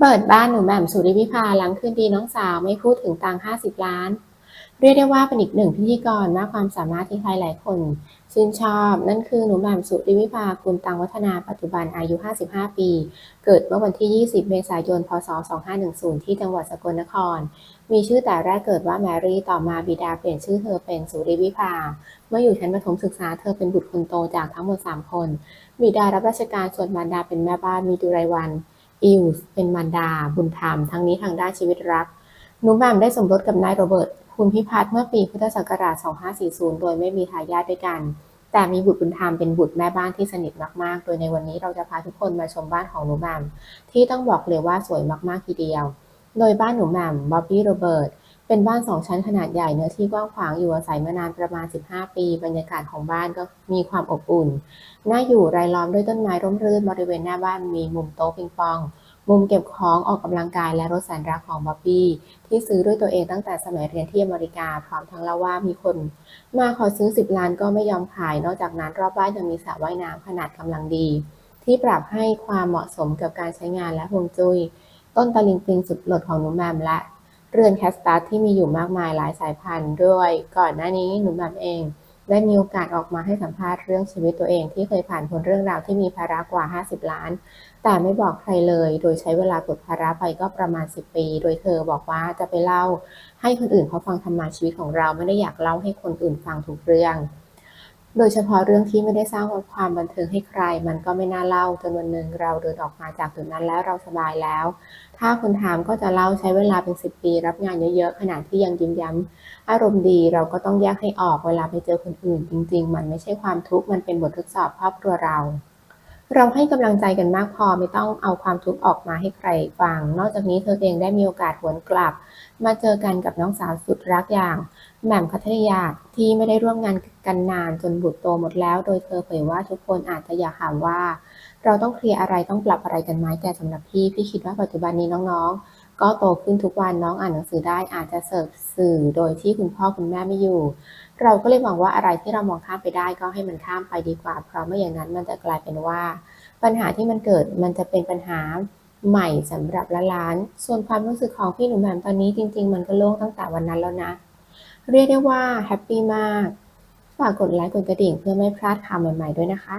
เปิดบ้านหนูแหม่มสุริวิภาหลังคืนดีน้องสาวไม่พูดถึงตังค์50ล้าน เรียกได้ว่าเป็นอีกหนึ่งพิธีกรมากความสามารถที่ใครหลายคน ชื่นชอบ นั่นคือหนูแหม่มสุริวิภากุลตังวัฒนาปัจจุบันอายุ 55 ปี เกิดเมื่อวันที่ 20 เมษายน พศ 2510 ที่จังหวัดสกลนคร มีชื่อแต่แรกเกิดว่าแมรี่ต่อมาบิดาเปลี่ยนชื่อเธอเป็นสุริวิภา เมื่ออยู่ชั้นประถมศึกษาเธอเป็นบุตรคนโตจากทั้งหมด 3 คน บิดารับราชการส่วนมารดาเป็นแม่บ้านมีดุไรวัน อิลส์เป็นมารดา บุญธรรม ทั้งนี้ทางด้านชีวิตรักหนูแหม่มได้สมรสกับนายโรเบิร์ตคุณพิพัฒน์เมื่อปีพุทธศักราช 2540 โดยไม่มีทายาทด้วยกัน แต่มีบุตรบุญธรรมเป็นบุตรแม่บ้านที่สนิทมาก ๆ โดยในวันนี้เราจะพาทุกคนมาชมบ้านของหนูแมมที่ต้องบอกเลยว่าสวยมาก ๆ ทีเดียว โดยบ้านหนูแมมบ๊อบบี้โรเบิร์ต เป็นบ้านสองชั้นขนาดใหญ่เนื้อที่กว้างขวางอยู่อาศัยมานานประมาณ 15 ปี บรรยากาศของบ้านก็มีความอบอุ่น น่าอยู่รายล้อมด้วยต้นไม้ร่มรื่นบริเวณหน้าบ้านมีมุมโต๊ะปิงปอง มุมเก็บของออกกำลังกายและรถแสนรักของบ๊อบบี้ที่ซื้อด้วยตัวเองตั้งแต่สมัยเรียนที่อเมริกา พร้อมทั้งเล่าว่ามีคนมาขอซื้อ 10 ล้านก็ไม่ยอมขาย นอกจากนั้นรอบบ้านยังมีสระว่ายน้ำขนาดกำลังดี ที่ปรับให้ความเหมาะสมกับการใช้งานและฮวงจุย้ยต้นตะลิงปิงสุดหลดของหนูแมมและ เรือนแคสตัสที่มีอยู่มากมายหลายสายพันธุ์ด้วย ก่อนหน้านี้หนูแหมมเอง ได้มีโอกาสออกมาให้สัมภาษณ์เรื่องชีวิตตัวเองที่เคยผ่านพ้นเรื่องราวที่มีภาระกว่า 50 ล้าน แต่ไม่บอกใครเลย โดยใช้เวลาปลดภาระไปก็ประมาณ 10 ปี โดยเธอบอกว่าจะไปเล่า ให้คนอื่นเขาฟังทำมาชีวิตของเราไม่ได้อยากเล่าให้คนอื่นฟังทุกเรื่อง โดยเฉพาะเรื่องที่ไม่ได้สร้างความบันเทิงให้ใคร มันก็ไม่น่าเล่าจนวันหนึ่งเราเดินออกมาจากจุดนั้นแล้วเราสบายแล้ว ถ้าคนถามก็จะเล่าใช้เวลาเป็น 10 ปี รับงานเยอะๆขนาดที่ยังยิ้มย้ำอารมณ์ดีเราก็ต้องแยกให้ออกเวลาไปเจอคนอื่น จริง ๆ มันไม่ใช่ความทุกข์มันเป็นบททดสอบครอบครัวเรา เราให้กำลังใจกันมากพอไม่ต้องเอาความทุกข์ออกมาให้ใครฟัง นอกจากนี้เธอเองได้มีโอกาสหวนกลับ มาเจอกันกับน้องสาวสุดรักอย่างแหม่มคัทริยาที่ไม่ได้ร่วมงานกันนานจนบุตรโตหมดแล้ว โดยเธอเผยว่าทุกคนอาจจะอยากถามว่า เราต้องเคลียร์อะไรต้องปรับอะไรกันไหมแต่สำหรับพี่พี่คิดว่าปัจจุบันนี้น้องๆ ก็โตขึ้นทุกวันน้องอ่านหนังสือได้อาจจะเสิร์ฟสื่อโดยที่คุณพ่อคุณแม่ไม่อยู่ เราก็เลยหวังว่าอะไรที่เรามองข้ามไปได้ก็ให้มันข้ามไปดีกว่า เพราะไม่อย่างนั้นมันจะกลายเป็นว่า ปัญหาที่มันเกิดมันจะเป็นปัญหาใหม่สำหรับละล้าน ส่วนความรู้สึกของพี่หนุ่มแหม่มตอนนี้จริง ๆ มันก็โล่งตั้งแต่วันนั้นแล้วนะ เรียกได้ว่าแฮปปี้มาก ฝากกดไลค์กดกระดิ่งเพื่อไม่พลาดข่าวใหม่ ๆ ด้วยนะคะ